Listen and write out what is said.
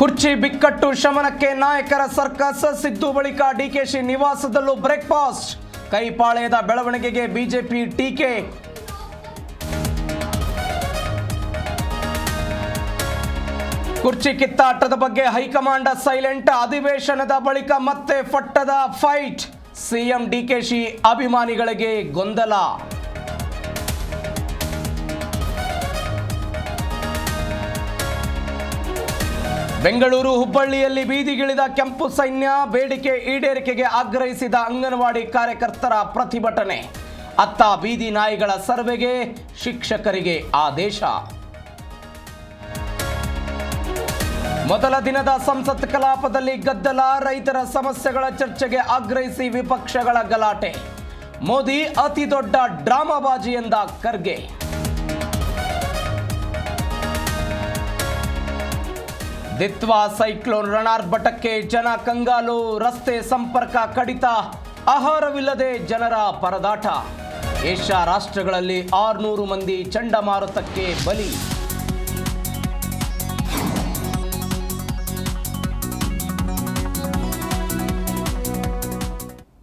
ಕುರ್ಚಿ ಬಿಕ್ಕಟ್ಟು ಶಮನಕ್ಕೆ ನಾಯಕರ ಸರ್ಕಸ್. ಸಿದ್ದು ಬಳಿಕ ಡಿಕೆಶಿ ನಿವಾಸದಲ್ಲೂ ಬ್ರೇಕ್ಫಾಸ್ಟ್. ಕೈಪಾಳೆಯದ ಬೆಳವಣಿಗೆಗೆ ಬಿಜೆಪಿ ಟೀಕೆ. ಕುರ್ಚಿ ಕಿತ್ತಾಟದ ಬಗ್ಗೆ ಹೈಕಮಾಂಡ್ ಸೈಲೆಂಟ್. ಅಧಿವೇಶನದ ಬಳಿಕ ಮತ್ತೆ ಫಟ್ಟದ ಫೈಟ್. ಸಿಎಂ ಡಿಕೆಶಿ ಅಭಿಮಾನಿಗಳಿಗೆ ಗೊಂದಲ. ಬೆಂಗಳೂರು ಹುಬ್ಬಳ್ಳಿಯಲ್ಲಿ ಬೀದಿಗಿಳಿದ ಕೆಂಪು ಸೈನ್ಯ ಬೇಡಿಕೆ ಈಡೇರಿಕೆಗೆ ಆಗ್ರಹಿಸಿದ ಅಂಗನವಾಡಿ ಕಾರ್ಯಕರ್ತರ ಪ್ರತಿಭಟನೆ. ಅತ್ತ ಬೀದಿ ನಾಯಿಗಳ ಸರ್ವೆಗೆ ಶಿಕ್ಷಕರಿಗೆ ಆದೇಶ. ಮೊದಲ ದಿನದ ಸಂಸತ್ ಕಲಾಪದಲ್ಲಿ ಗದ್ದಲ, ರೈತರ ಸಮಸ್ಯೆಗಳ ಚರ್ಚೆಗೆ ಆಗ್ರಹಿಸಿ ವಿಪಕ್ಷಗಳ ಗಲಾಟೆ. ಮೋದಿ ಅತಿ ದೊಡ್ಡ ಡ್ರಾಮಾಬಾಜಿ ಎಂದ ಖರ್ಗೆ. ದಿತ್ವಾ ಸೈಕ್ಲೋನ್ ರಣಾರ್ಭಟಕ್ಕೆ ಜನ ಕಂಗಾಲು, ರಸ್ತೆ ಸಂಪರ್ಕ ಕಡಿತ, ಆಹಾರವಿಲ್ಲದೆ ಜನರ ಪರದಾಟ. ಏಷ್ಯಾ ರಾಷ್ಟ್ರಗಳಲ್ಲಿ ಆರುನೂರು ಮಂದಿ ಚಂಡಮಾರುತಕ್ಕೆ ಬಲಿ.